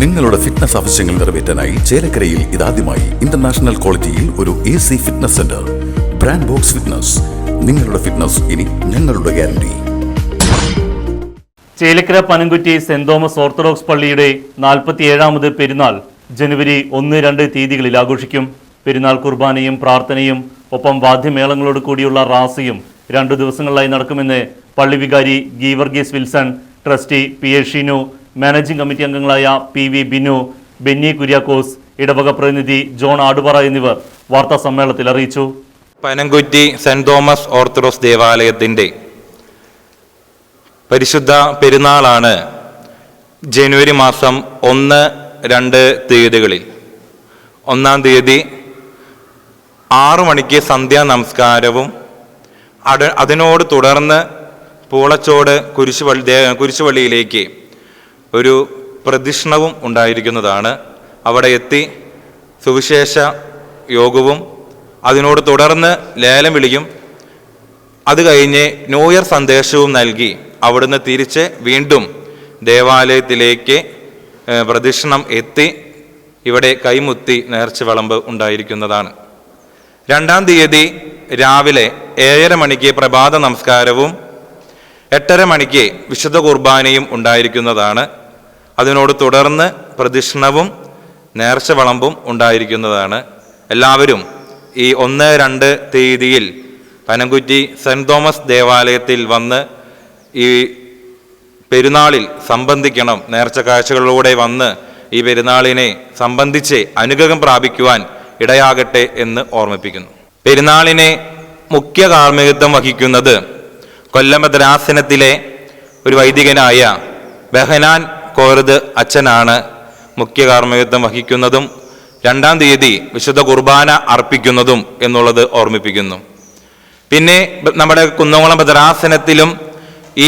നിങ്ങളുടെ ഫിറ്റ്നസ് ആവശ്യങ്ങൾ നിറവേറ്റാനായി ചേലക്കരയിൽ ഇതാദ്യമായി ഇന്റർനാഷണൽ ക്വാളിറ്റിയിൽ ഒരു A C fitness centre brand box fitness നിങ്ങളുടെ ഫിറ്റ്നസ് ഇനി ഞങ്ങളുടെ guarantee Chelakkara Panamkutty Saint Thomas Orthodox പള്ളിയുടെ നാൽപ്പത്തിയേഴാമത് പെരുന്നാൾ ജനുവരി ഒന്ന് രണ്ട് തീയതികളിൽ ആഘോഷിക്കും. പെരുന്നാൾ കുർബാനയും പ്രാർത്ഥനയും ഒപ്പം വാദ്യമേളങ്ങളോട് കൂടിയുള്ള റാസയും രണ്ടു ദിവസങ്ങളിലായി നടക്കുമെന്ന് പള്ളി വികാരി Geevarghese Wilson trustee P A Shinu managing committee അംഗങ്ങളായ P V Binu Benny Kuriakose ഇടവക പ്രതിനിധി ജോൺ ആടുപറ എന്നിവർ വാർത്താ സമ്മേളനത്തിൽ അറിയിച്ചു. പനംകുറ്റി സെന്റ് തോമസ് ഓർത്തഡോക്സ് ദേവാലയത്തിന്റെ പരിശുദ്ധ പെരുന്നാളാണ് ജനുവരി മാസം ഒന്ന് രണ്ട് തീയതികളിൽ. ഒന്നാം തീയതി ആറു മണിക്ക് സന്ധ്യാ നമസ്കാരവും അട അതിനോട് തുടർന്ന് പൂളച്ചോട് കുരിശുപള്ളി കുരിശുവള്ളിയിലേക്ക് ഒരു പ്രതിഷ്ണവും ഉണ്ടായിരിക്കുന്നതാണ്. അവിടെ എത്തി സുവിശേഷ യോഗവും അതിനോട് തുടർന്ന് ലേലം വിളിയും. അത് കഴിഞ്ഞ് ന്യൂ ഇയർ സന്ദേശവും നൽകി. അവിടുന്ന് തിരിച്ച് വീണ്ടും ദേവാലയത്തിലേക്ക് പ്രദക്ഷിണം എത്തി. ഇവിടെ കൈമുത്തി നേർച്ച വിളമ്പ് ഉണ്ടായിരിക്കുന്നതാണ്. രണ്ടാം തീയതി രാവിലെ ഏഴര മണിക്ക് പ്രഭാത നമസ്കാരവും എട്ടര മണിക്ക് വിശുദ്ധ കുർബാനയും ഉണ്ടായിരിക്കുന്നതാണ്. അതിനോട് തുടർന്ന് പ്രദക്ഷിണവും നേർച്ച വളമ്പും ഉണ്ടായിരിക്കുന്നതാണ്. എല്ലാവരും ഈ ഒന്ന് രണ്ട് തീയതിയിൽ പനംകുറ്റി സെന്റ് തോമസ് ദേവാലയത്തിൽ വന്ന് ഈ പെരുന്നാളിൽ സംബന്ധിക്കണം. നേർച്ച കാഴ്ചകളിലൂടെ വന്ന് ഈ പെരുന്നാളിനെ സംബന്ധിച്ച് അനുഗ്രഹം പ്രാപിക്കുവാൻ ഇടയാകട്ടെ എന്ന് ഓർമ്മിപ്പിക്കുന്നു. പെരുന്നാളിനെ മുഖ്യ കാർമ്മികത്വം വഹിക്കുന്നത് കൊല്ലം ഭദ്രാസനത്തിലെ ഒരു വൈദികനായ ബഹനാൻ കോർദ് അച്ഛനാണ് മുഖ്യ കാർമ്മികത്വം വഹിക്കുന്നതും രണ്ടാം തീയതി വിശുദ്ധ കുർബാന അർപ്പിക്കുന്നതും എന്നുള്ളത് ഓർമ്മിപ്പിക്കുന്നു. പിന്നെ നമ്മുടെ കുന്നംകുളം ഭദ്രാസനത്തിലും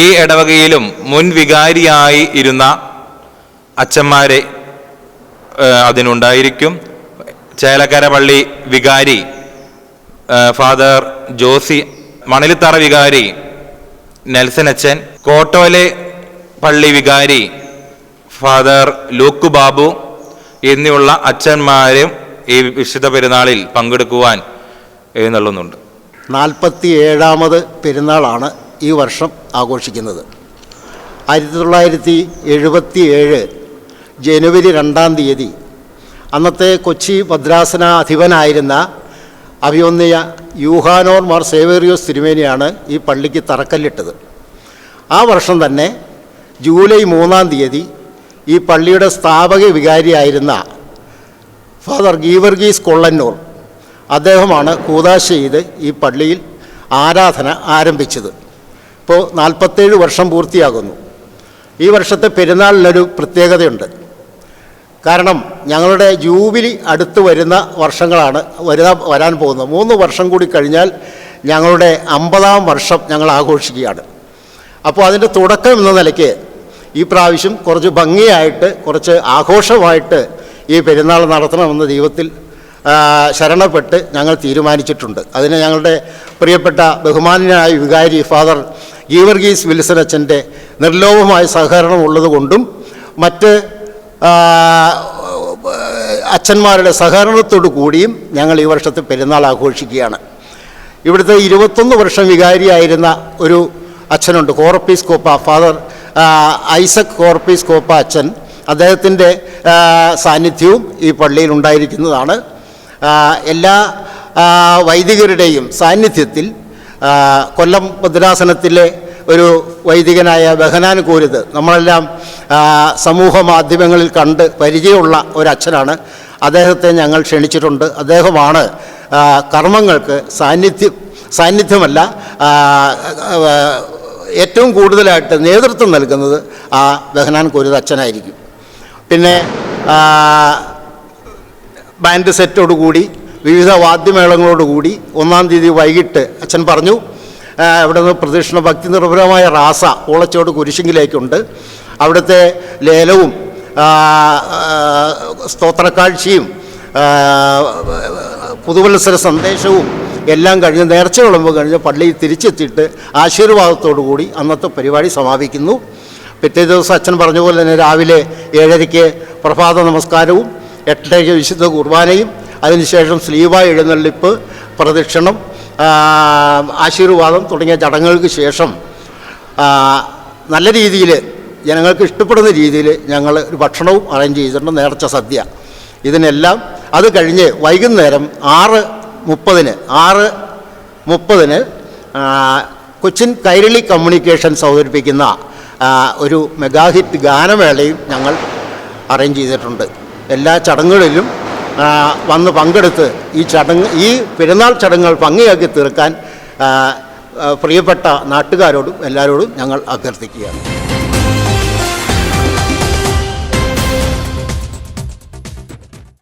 ഈ ഇടവകയിലും മുൻ വികാരിയായി ഇരുന്ന അച്ഛന്മാരെ അതിനുണ്ടായിരിക്കും. ചേലക്കര പള്ളി വികാരി ഫാദർ ജോസി മണലിത്തറ വികാരി നെൽസൻ അച്ഛൻ കോട്ടോലെ പള്ളി വികാരി ഫാദർ ലൂക്ക് ബാബു എന്നിവയുള്ള അച്ഛന്മാരും ഈ വിശുദ്ധ പെരുന്നാളിൽ പങ്കെടുക്കുവാൻ എഴുന്നള്ളുന്നുണ്ട്. നാൽപ്പത്തി ഏഴാമത് പെരുന്നാളാണ് ഈ വർഷം ആഘോഷിക്കുന്നത്. ആയിരത്തി തൊള്ളായിരത്തി എഴുപത്തി ഏഴ് ജനുവരി രണ്ടാം തീയതി അന്നത്തെ കൊച്ചി ഭദ്രാസന അധിപനായിരുന്ന അഭിയൊന്നിയ യൂഹാനോർ മാർ സേവേറിയോസ് തിരുമേനിയാണ് ഈ പള്ളിക്ക് തറക്കല്ലിട്ടത്. ആ വർഷം തന്നെ ജൂലൈ മൂന്നാം തീയതി ഈ പള്ളിയുടെ സ്ഥാപക വികാരിയായിരുന്ന ഫാദർ ഗീവർഗീസ് കൊള്ളന്നൂർ. അദ്ദേഹമാണ് കൂതാശ ചെയ്ത് ഈ പള്ളിയിൽ ആരാധന ആരംഭിച്ചത്. ഇപ്പോൾ നാൽപ്പത്തേഴ് വർഷം പൂർത്തിയാകുന്നു. ഈ വർഷത്തെ പെരുന്നാളിനൊരു പ്രത്യേകതയുണ്ട്. കാരണം ഞങ്ങളുടെ ജൂബിലി അടുത്ത് വരുന്ന വർഷങ്ങളാണ് വരുന്ന വരാൻ പോകുന്നത്. മൂന്ന് വർഷം കൂടി കഴിഞ്ഞാൽ ഞങ്ങളുടെ അമ്പതാം വർഷം ഞങ്ങൾ ആഘോഷിക്കുകയാണ്. അപ്പോൾ അതിന്റെ തുടക്കം എന്ന നിലയ്ക്ക് ഈ പ്രാവശ്യം കുറച്ച് ഭംഗിയായിട്ട് കുറച്ച് ആഘോഷമായിട്ട് ഈ പെരുന്നാൾ നടത്തണമെന്ന് ദൈവത്തിൽ ശരണപ്പെട്ട് ഞങ്ങൾ തീരുമാനിച്ചിട്ടുണ്ട്. അതിന് ഞങ്ങളുടെ പ്രിയപ്പെട്ട ബഹുമാനായ വികാരി ഫാദർ ഗീവർഗീസ് വിൽസൺ അച്ഛന്റെ നിർലോഭമായ സഹകരണം ഉള്ളതുകൊണ്ടും മറ്റ് അച്ഛന്മാരുടെ സഹകരണത്തോടു കൂടിയും ഞങ്ങൾ ഈ വർഷത്തെ പെരുന്നാൾ ആഘോഷിക്കുകയാണ്. ഇവിടുത്തെ ഇരുപത്തൊന്ന് വർഷം വികാരിയായിരുന്ന ഒരു അച്ഛനുണ്ട് കോറപ്പീസ് കോപ്പ ഫാദർ ഐസക് കോർപ്പീസ് കോപ്പ അച്ഛൻ അദ്ദേഹത്തിന്റെ സാന്നിധ്യവും ഈ പള്ളിയിൽ ഉണ്ടായിരിക്കുന്നതാണ്. എല്ലാ വൈദികരുടെയും സാന്നിധ്യത്തിൽ കൊല്ലം ഭദ്രാസനത്തിലെ ഒരു വൈദികനായ ബഹനാൻ കൂരുത് നമ്മളെല്ലാം സമൂഹ മാധ്യമങ്ങളിൽ കണ്ട് പരിചയമുള്ള ഒരച്ഛനാണ്. അദ്ദേഹത്തെ ഞങ്ങൾ ക്ഷണിച്ചിട്ടുണ്ട്. അദ്ദേഹമാണ് കർമ്മങ്ങൾക്ക് സാന്നിധ്യം സാന്നിധ്യമല്ല ഏറ്റവും കൂടുതലായിട്ട് നേതൃത്വം നൽകുന്നത് ആ ബഹനാൻ കോരിത അച്ഛനായിരിക്കും. പിന്നെ ബാൻഡ് സെറ്റോടുകൂടി വിവിധ വാദ്യമേളങ്ങളോടുകൂടി ഒന്നാം തീയതി വൈകിട്ട് അച്ഛൻ പറഞ്ഞു അവിടെ നിന്ന് പ്രദക്ഷിണ ഭക്തി നിർഭരമായ റാസ ഓളച്ചോട് കുരിശിങ്കിലേക്കുണ്ട്. അവിടുത്തെ ലേലവും സ്തോത്രക്കാഴ്ചയും പുതുവത്സര സന്ദേശവും എല്ലാം കഴിഞ്ഞ് നേർച്ച വിളമ്പ് കഴിഞ്ഞ് പള്ളിയിൽ തിരിച്ചെത്തിയിട്ട് ആശീർവാദത്തോടു കൂടി അന്നത്തെ പരിപാടി സമാപിക്കുന്നു. പിറ്റേ ദിവസം അച്ഛൻ പറഞ്ഞ പോലെ തന്നെ രാവിലെ ഏഴരയ്ക്ക് പ്രഭാത നമസ്കാരവും എട്ടരയ്ക്ക് വിശുദ്ധ കുർബാനയും അതിനുശേഷം സ്ലീവ എഴുന്നള്ളിപ്പ് പ്രദക്ഷിണം ആശീർവാദം തുടങ്ങിയ ചടങ്ങുകൾക്ക് ശേഷം നല്ല രീതിയിൽ ജനങ്ങൾക്ക് ഇഷ്ടപ്പെടുന്ന രീതിയിൽ ഞങ്ങൾ ഒരു ഭക്ഷണവും അറേഞ്ച് ചെയ്തിട്ടുണ്ട് നേർച്ച സദ്യ. ഇതിനെല്ലാം അത് കഴിഞ്ഞ് വൈകുന്നേരം ആറ് മുപ്പതിന് ആറ് മുപ്പതിന് കൊച്ചിൻ കൈരളി കമ്മ്യൂണിക്കേഷൻസ് അവതരിപ്പിക്കുന്ന ഒരു മെഗാഹിറ്റ് ഗാനമേളയും ഞങ്ങൾ അറേഞ്ച് ചെയ്തിട്ടുണ്ട്. എല്ലാ ചടങ്ങുകളിലും വന്ന് പങ്കെടുത്ത് ഈ ചടങ്ങ് ഈ പെരുന്നാൾ ചടങ്ങുകൾ ഭംഗിയാക്കി തീർക്കാൻ പ്രിയപ്പെട്ട നാട്ടുകാരോടും എല്ലാവരോടും ഞങ്ങൾ അഭ്യർത്ഥിക്കുകയാണ്.